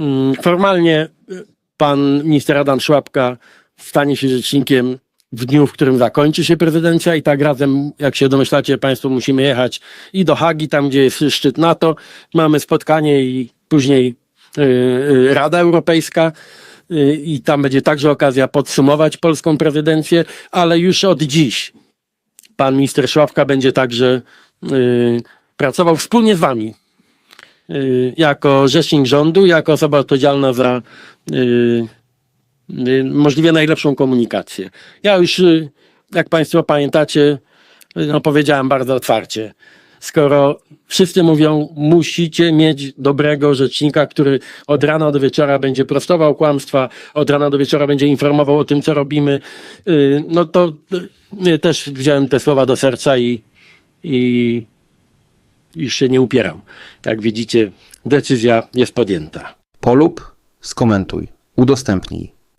Mm, Formalnie y, pan minister Adam Szłapka stanie się rzecznikiem w dniu, w którym zakończy się prezydencja i tak razem, jak się domyślacie Państwo, musimy jechać i do Hagi, tam gdzie jest szczyt NATO. Mamy spotkanie i później y, y, Rada Europejska i tam będzie także okazja podsumować polską prezydencję, ale już od dziś pan minister Szłapka będzie także pracował wspólnie z wami jako rzecznik rządu, jako osoba odpowiedzialna za y, y, możliwie najlepszą komunikację. Ja już, y, jak Państwo pamiętacie, y, no powiedziałem bardzo otwarcie. Skoro wszyscy mówią, musicie mieć dobrego rzecznika, który od rana do wieczora będzie prostował kłamstwa, od rana do wieczora będzie informował o tym, co robimy, y, no to y, też wziąłem te słowa do serca i, i już się nie upieram. Jak widzicie, decyzja jest podjęta. Polub, skomentuj, udostępnij.